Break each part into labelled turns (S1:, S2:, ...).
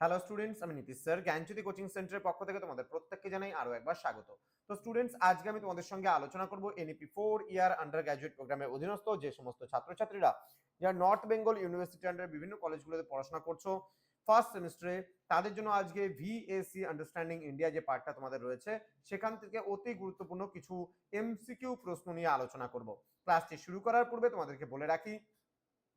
S1: Hello students আমি Nitish sir. জ্ঞানজ্যোতি coaching সেন্টারের পক্ষ থেকে তোমাদের প্রত্যেককে জানাই আরও একবার স্বাগত। তো স্টুডেন্টস আজকে আমি তোমাদের সঙ্গে আলোচনা করব NEP four year undergraduate প্রোগ্রামের অধীনস্থ যে সমস্ত ছাত্রছাত্রীরা যারা নর্থ বেঙ্গল ইউনিভার্সিটি আন্ডার বিভিন্ন কলেজগুলোতে পড়াশোনা করছ ফার্স্ট সেমিস্টারে তাদের জন্য আজকে ভিএসি আন্ডারস্ট্যান্ডিং ইন্ডিয়া যে পার্টটা তোমাদের রয়েছে, সেখান থেকে অতি গুরুত্বপূর্ণ কিছু এমসিকিউ প্রশ্ন নিয়ে আলোচনা করব। ক্লাসটি শুরু করার পূর্বে তোমাদেরকে বলে রাখি,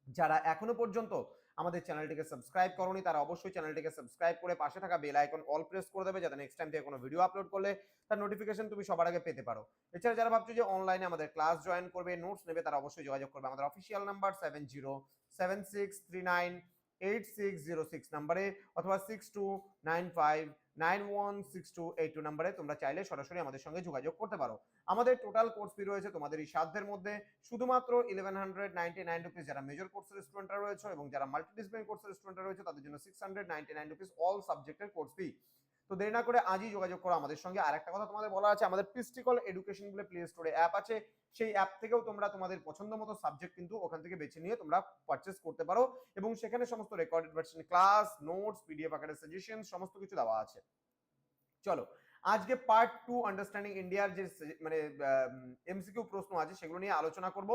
S1: যারা এখনও পর্যন্ত আমাদের চ্যানেলটিকে সাবস্ক্রাইব করনি তারা অবশ্যই চ্যানেলটিকে সাবস্ক্রাইব করে পাশে থাকা বেল আইকন অল প্রেস করে দেবে যাতে নেক্সট টাইম থেকে কোনো ভিডিও আপলোড করলে তার নোটিফিকেশন তুমি সবার আগে পেতে পারো। এছাড়া যারা ভাবছ যে অনলাইনে আমাদের ক্লাস জয়েন করবে নোটস নেবে, তারা অবশ্যই যোগাযোগ করবে। আমাদের official number seven zero seven six three nine eight six zero six নাম্বারে অথবা six two nine five nine one six two eight two নাম্বারে তোমরা চাইলে সরাসরি আমাদের সঙ্গে যোগাযোগ করতে পারো। আমাদের টোটাল কোর্স ফি রয়েছে তোমাদের এই সাধ্যের মধ্যে। শুধুমাত্র eleven hundred ninety nine rupees যারা মেজর কোর্সের স্টুডেন্টরা রয়েছে এবং যারা মাল্টিডিসিপ্লিন কোর্সের স্টুডেন্টরা রয়েছে, তাদের জন্য six hundred ninety nine rupees all সাবজেক্টের কোর্স ফি তো দেরি না করে আজই যোগাযোগ করো আমাদের সঙ্গে। আর একটা কথা তোমাদের বলা আছে, আমাদের পিস্টিকল এডুকেশন বলে প্লে স্টোরে অ্যাপ আছে। সেই অ্যাপ থেকেও তোমরা তোমাদের পছন্দ মতো সাবজেক্ট কিন্তু ওখান থেকে বেছে নিয়ে তোমরা পারচেস করতে পারো এবং সেখানে সমস্ত recorded version class notes PDF আকারে সাজেশন সমস্ত কিছু দেওয়া আছে। চলো, আজকে পার্ট টু আন্ডারস্ট্যান্ডিং ইন্ডিয়ার যে মানে এমসিকিউ প্রশ্ন আছে, সেগুলো নিয়ে আলোচনা করব।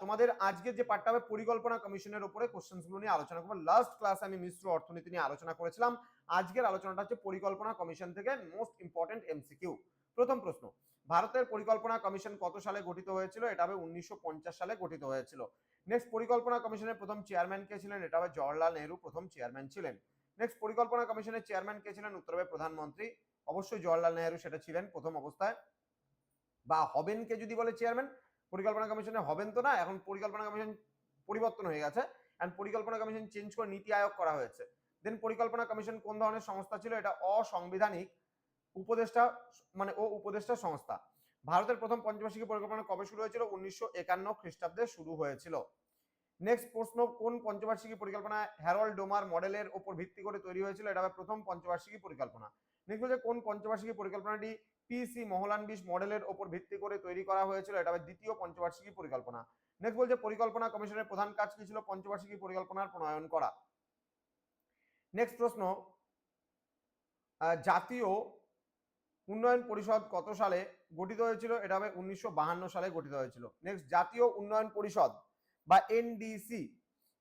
S1: তোমাদের আজকের যে পার্টটা হবে পরিকল্পনা কমিশনের উপরে কোশ্চেন্সগুলো নিয়ে আলোচনা করব। লাস্ট ক্লাস আমি মিশ্র অর্থনীতি নিয়ে আলোচনা করেছিলাম। আজকের আলোচনাটা হচ্ছে পরিকল্পনা কমিশন থেকে মোস্ট ইম্পর্টেন্ট এমসিকিউ প্রথম প্রশ্ন, ভারতের পরিকল্পনা কমিশন কত সালে গঠিত হয়েছিল? এটা হবে উনিশশো পঞ্চাশ সালে গঠিত হয়েছিল। নেক্সট পরিকল্পনা কমিশনের প্রথম চেয়ারম্যান কে ছিলেন? এটা হবে জওয়াহরলাল নেহরু, প্রথম চেয়ারম্যান ছিলেন। নেক্সট পরিকল্পনা কমিশনের চেয়ারম্যান কে ছিলেন? উত্তর হবে প্রধানমন্ত্রী। অবশ্যই জওয়াহরলাল নেহরু সেটা ছিলেন প্রথম অবস্থায়। বা হবেন কে যদি বলে চেয়ারম্যান পরিকল্পনা কমিশনে হবেন তো না? এখন পরিকল্পনা কমিশন পরিবর্তন হয়ে গেছে অ্যান্ড পরিকল্পনা কমিশন চেঞ্জ করে নীতি আয়োগ করা হয়েছে। দেন পরিকল্পনা কমিশন কোন ধরনের সংস্থা ছিল? এটা অসাংবিধানিক উপদেষ্টা মানে ও উপদেষ্টা সংস্থা। ভারতের প্রথম পঞ্চবার্ষিকী পরিকল্পনা কবে শুরু হয়েছিল? উনিশশো একান্ন খ্রিস্টাব্দে শুরু হয়েছিল। নেক্সট প্রশ্ন, কোন পঞ্চবার্ষিকী পরিকল্পনা হ্যারল্ড ডোমার মডেলের উপর ভিত্তি করে তৈরি হয়েছিল? এটা প্রথম পঞ্চবার্ষিকী পরিকল্পনা। নেক্সট বলছে কোন পঞ্চবার্ষিকী পরিকল্পনাটি পিসি মহলান বিশ মডেলের উপর ভিত্তি করে তৈরি করা হয়েছিল। এটা দ্বিতীয় পঞ্চবার্ষিকী পরিকল্পনা। নেক্সট বলছে, পরিকল্পনা কমিশনের প্রধান কাজ কি ছিল? পঞ্চবার্ষিকী পরিকল্পনার প্রণয়ন করা। নেক্সট প্রশ্ন জাতীয় উন্নয়ন পরিষদ কত সালে গঠিত হয়েছিল? এটা হবে উনিশশো সালে গঠিত হয়েছিল। নেক্সট জাতীয় উন্নয়ন পরিষদ বা এনডিসি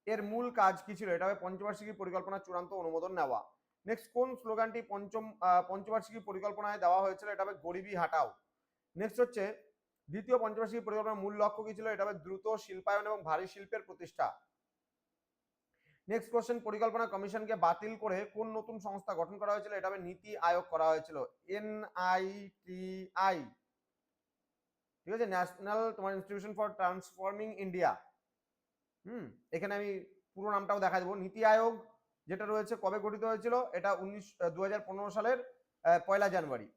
S1: এর মূল কাজ কি ছিল? এটা হবে পঞ্চবার্ষিকী পরিকল্পনা চূড়ান্ত অনুমোদন নেওয়া। নেক্সট কোন স্লোগানটি পঞ্চম পঞ্চবার্ষিকী পরিকল্পনায় দেওয়া হয়েছিল? এটা হবে গরিবি হাটাও। নেক্সট হচ্ছে, দ্বিতীয় পঞ্চবার্ষিকী পরিকল্পনার মূল লক্ষ্য কি ছিল? এটা হবে দ্রুত শিল্পায়ন এবং ভারী শিল্পের প্রতিষ্ঠা। নেক্সট কোশ্চেন পরিকল্পনা কমিশনকে বাতিল করে কোন নতুন সংস্থা গঠন করা হয়েছিল? এটা হবে নীতি আয়োগ করা হয়েছিল। এনআইটিআই ঠিক আছে? ন্যাশনাল তোমার ইনস্টিটিউশন ফর ট্রান্সফর্মিং ইন্ডিয়া হুম? এখানে আমি পুরো নামটাও দেখা দেবো। নীতি আয়োগ যেটা রয়েছে কবে গঠিত হয়েছিল? এটা উনিশ সালের পয়লা জানুয়ারি।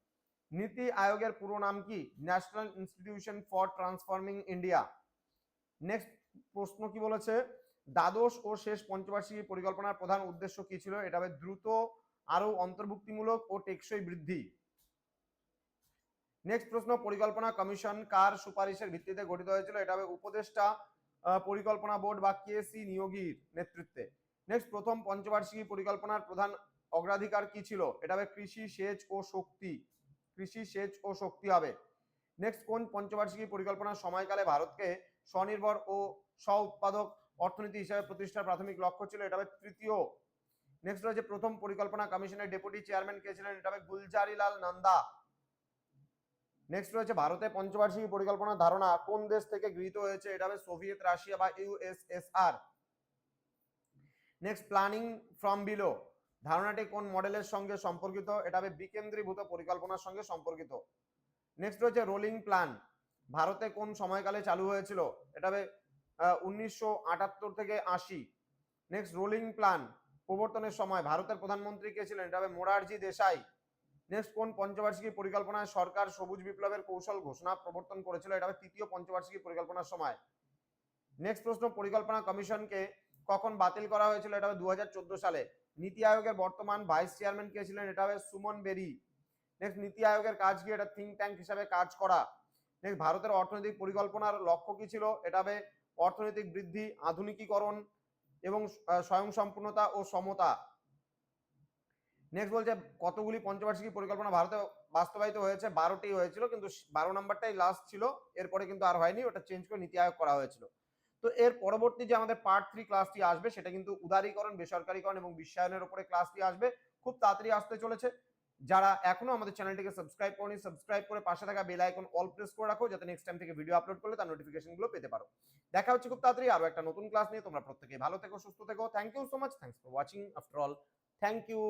S1: নীতি আয়োগের পুরো নাম কি? National institution for transforming India next প্রশ্ন কি বলেছে? দ্বাদশ ও শেষ পঞ্চবার্ষিকী পরিকল্পনার প্রধান উদ্দেশ্য কি ছিল? এটা হবে দ্রুত আরও অন্তর্ভুক্তিমূলক ও টেকসই বৃদ্ধি। নেক্সট প্রশ্ন, পরিকল্পনা কমিশন কার সুপারিশের ভিত্তিতে গঠিত হয়েছিল? এটা হবে উপদেষ্টা পরিকল্পনা বোর্ড বা কেসি নিয়োগীর নেতৃত্বে। নেক্সট প্রথম পঞ্চবার্ষিকী পরিকল্পনার প্রধান অগ্রাধিকার কি ছিল? এটা হবে কৃষি, সেচ ও শক্তি। কৃষি, সেচ ও শক্তি হবে। নেক্সট কোন পঞ্চবার্ষিকী পরিকল্পনার সময়কালে ভারতকে স্বনির্ভর ও স্ব উৎপাদক অর্থনীতি হিসাবে প্রতিষ্ঠার প্রাথমিক লক্ষ্য ছিল? এটা হবে তৃতীয়। নেক্সট রয়েছে প্রথম পরিকল্পনা কমিশনের ডেপুটি চেয়ারম্যান কে ছিলেন? এটা হবে গুলজারিলাল নন্দা। নেক্সট রয়েছে ভারতের পঞ্চবার্ষিকী পরিকল্পনার ধারণা কোন দেশ থেকে গৃহীত হয়েছে? এটা হবে সোভিয়েত রাশিয়া বা USSR next planning from below ধারণাটি কোন মডেলের সঙ্গে সম্পর্কিত? এটা হবে বিকেন্দ্রীভূত পরিকল্পনার সঙ্গে সম্পর্কিত। নেক্সট রয়েছে রোলিং প্ল্যান ভারতে কোন সময়কালে চালু হয়েছিল? এটা হবে উনিশশো আটাত্তর থেকে আশি। নেক্সট রোলিং প্ল্যান প্রবর্তনের সময় ভারতের প্রধানমন্ত্রী কে ছিলেন? এটা হবে মোরারজি দেশাই। নেক্সট কোন পঞ্চবার্ষিকী পরিকল্পনায় সরকার সবুজ বিপ্লবের কৌশল ঘোষণা প্রবর্তন করেছিল? এটা হবে তৃতীয় পঞ্চবার্ষিকী পরিকল্পনার সময়। নেক্সট প্রশ্ন, পরিকল্পনা কমিশনকে কখন বাতিল করা হয়েছিল এটা হবে দু সালে। নীতি আয়োগের বর্তমান ভাইস চেয়ারম্যান কে ছিলেন? এটা হবে সুমন বেরি। নেক্সট নীতি আয়োগের কাজ কি? এটা থিঙ্ক ট্যাঙ্ক হিসাবে কাজ করা। নেক্সট ভারতের অর্থনৈতিক পরিকল্পনার লক্ষ্য কি ছিল? এটা হবে অর্থনৈতিক বৃদ্ধি, আধুনিকীকরণ এবং স্বয়ংসম্পূর্ণতা ও সমতা। নেক্সট বলছে, কতগুলি পঞ্চবার্ষিকী পরিকল্পনা ভারতে বাস্তবায়িত হয়েছে? বারোটি হয়েছিল, কিন্তু বারো নাম্বারটাই লাস্ট ছিল। এরপরে কিন্তু আর হয়নি, ওটা চেঞ্জ করে নীতি আয়োগ করা হয়েছিল। তো এর পরবর্তী যে আমাদের পার্ট থ্রি ক্লাসটি আসবে, সেটা কিন্তু উদারীকরণ, বেসরকারীকরণ এবং বিশ্বায়নের উপরে ক্লাসটি আসবে। খুব তাড়াতাড়ি আসতে চলেছে। যারা এখনও আমাদের চ্যানেলটিকে সাবস্ক্রাইব করনি সাবস্ক্রাইব করে পাশে থাকা বেল আইকন অল প্রেস করে রাখো, যাতে নেক্সট টাইম থেকে ভিডিও আপলোড করলে তার নোটিফিকেশনগুলো পেতে পারো। দেখা হচ্ছে খুব তাড়াতাড়ি আরও একটা নতুন ক্লাস নিয়ে। তোমরা প্রত্যেকে ভালো থেকো, সুস্থ থেকো। Thank you so much thanks for watching after all thank you